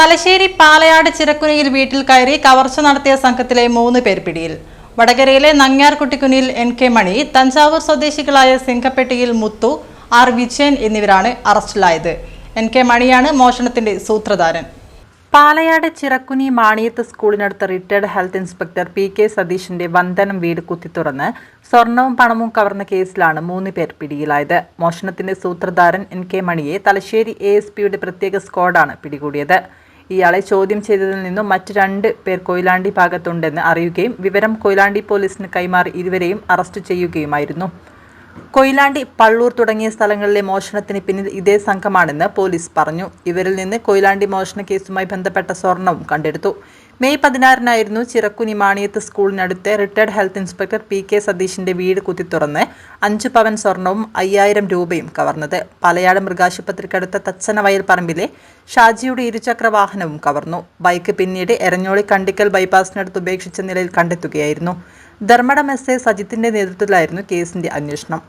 തലശ്ശേരി പാലയാട് ചിറക്കുനിയിൽ വീട്ടിൽ കയറി കവർച്ച നടത്തിയ സംഘത്തിലെ മൂന്ന് പേർ പിടിയിൽ. വടകരയിലെ നങ്ങ്യാർകുട്ടിക്കുനിയിൽ എൻ കെ മണി തഞ്ചാവൂർ സ്വദേശികളായ സിംഗപ്പെട്ടിയിൽ മുത്തു ആർ വിജയൻ എന്നിവരാണ് അറസ്റ്റിലായത്. എൻ കെ മണിയാണ് മോഷണത്തിന്റെ സൂത്രധാരൻ. Palayad Chirakkuni Maniyath സ്കൂളിനടുത്ത് retired health inspector P K സതീഷിന്റെ Vandanam വീട് കുത്തി തുറന്ന് സ്വർണവും പണവും കവർന്ന കേസിലാണ് മൂന്ന് പേർ പിടിയിലായത്. മോഷണത്തിന്റെ സൂത്രധാരൻ എൻ കെ മണിയെ തലശ്ശേരി എ എസ് പിയുടെ പ്രത്യേക സ്ക്വാഡാണ് പിടികൂടിയത്. ഇയാളെ ചോദ്യം ചെയ്തതിൽ നിന്നും മറ്റ് രണ്ട് പേർ കൊയിലാണ്ടി ഭാഗത്തുണ്ടെന്ന് അറിയുകയും വിവരം കൊയിലാണ്ടി പോലീസിന് കൈമാറി ഇരുവരെയും അറസ്റ്റ് ചെയ്യുകയുമായിരുന്നു. കൊയിലാണ്ടി പള്ളൂർ തുടങ്ങിയ സ്ഥലങ്ങളിലെ മോഷണത്തിന് പിന്നിൽ ഇതേ സംഘമാണെന്ന് പോലീസ് പറഞ്ഞു. ഇവരിൽ നിന്ന് കൊയിലാണ്ടി മോഷണ കേസുമായി ബന്ധപ്പെട്ട സ്വർണവും കണ്ടെടുത്തു. മെയ് പതിനാറിനായിരുന്നു Chirakkuni Maniyath സ്കൂളിനടുത്ത് retired health inspector P K സതീഷിന്റെ വീട് കുത്തിത്തുറന്ന് അഞ്ചു പവൻ സ്വർണവും അയ്യായിരം രൂപയും കവർന്നത്. പലയാട് മൃഗാശുപത്രിക്കടുത്ത തച്ചനവയൽ പറമ്പിലെ ഷാജിയുടെ ഇരുചക്ര വാഹനവും കവർന്നു. ബൈക്ക് പിന്നീട് എരഞ്ഞോളി കണ്ടിക്കൽ ബൈപ്പാസിനടുത്ത് ഉപേക്ഷിച്ച നിലയിൽ കണ്ടെത്തുകയായിരുന്നു. ധർമ്മടം എസ് എ സജിത്തിന്റെ നേതൃത്വത്തിലായിരുന്നു കേസിന്റെ അന്വേഷണം.